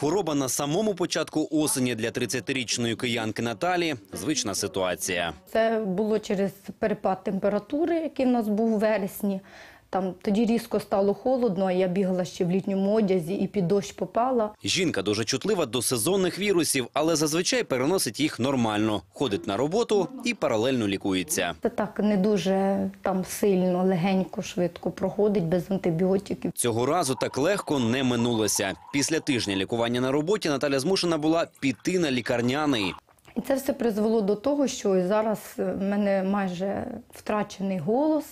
Хвороба на самому початку осені для 30-річної киянки Наталі – звична ситуація. Це було через перепад температури, який в нас був у вересні. Там тоді різко стало холодно, а я бігала ще в літньому одязі і під дощ попала. Жінка дуже чутлива до сезонних вірусів, але зазвичай переносить їх нормально. Ходить на роботу і паралельно лікується. Це так не дуже там сильно, легенько, швидко проходить без антибіотиків. Цього разу так легко не минулося. Після тижня лікування на роботі Наталя змушена була піти на лікарняний. І це все призвело до того, що зараз в мене майже втрачений голос.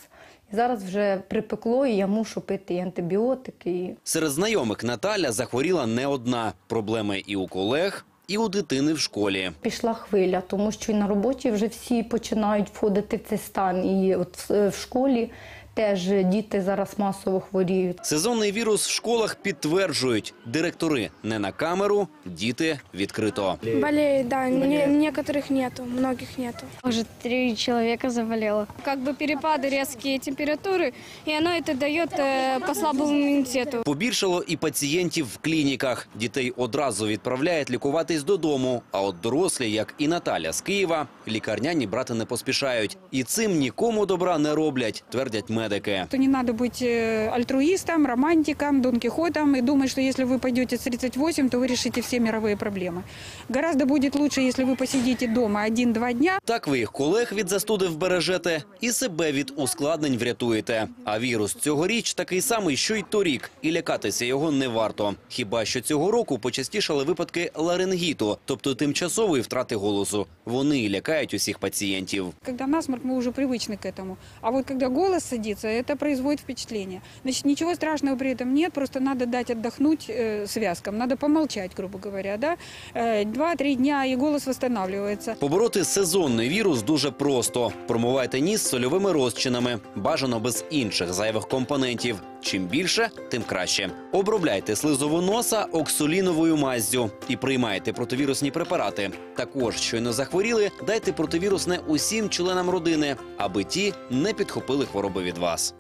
Зараз вже припекло, і я мушу пити і антибіотики. І Серед знайомих Наталя захворіла не одна. Проблеми і у колег, і у дитини в школі. пішла хвиля, тому що і на роботі вже всі починають входити в цей стан. І от в- в школі теж діти зараз масово хворіють. Сезонний вірус в школах підтверджують. Директори не на камеру, діти відкрито. Болеет, да. Не- некоторых нету, многих нету. Уже три человека заболело. Как бы перепады резкие температуры, и оно это дает э, по слабому иммунитету. Побільшало і пацієнтів в клініках. Дітей одразу відправляють лікуватись додому. А от дорослі, як і Наталя з Києва, лікарняні брати не поспішають. І цим нікому добра не роблять, твердять медики. То не надо быть э, альтруистом, романтиком, Дон Кихотом и думать, что если вы пойдете с 38, то вы решите все мировые проблемы. Гораздо будет лучше, если вы посидите дома один-два дня, Так ви їх колег від застуди вбережете і себе від ускладнень врятуєте. А вірус цьогоріч такий самий, що й торік, і лякатися його не варто. Хіба що цього року почастішали випадки ларингіту, тобто тимчасової втрати голосу. Вони і лякають усіх пацієнтів. когда насморк, мы уже привычны к этому. А вот когда голос садится, это производит впечатление. Значит, ничего страшного при этом нет, просто надо дать отдохнуть э, связкам, надо помолчать, грубо говоря, да. Э, Два-три дня, и голос восстанавливается. Побороти сезонний вірус дуже просто. Промивайте ніс сольовими розчинами, бажано без інших зайвих компонентів. Чим більше, тим краще. Обробляйте слизову носа оксоліновою маззю і приймайте противірусні препарати. Також, щойно захворіли, дайте противірусне усім членам родини, аби ті не підхопили хвороби від вас.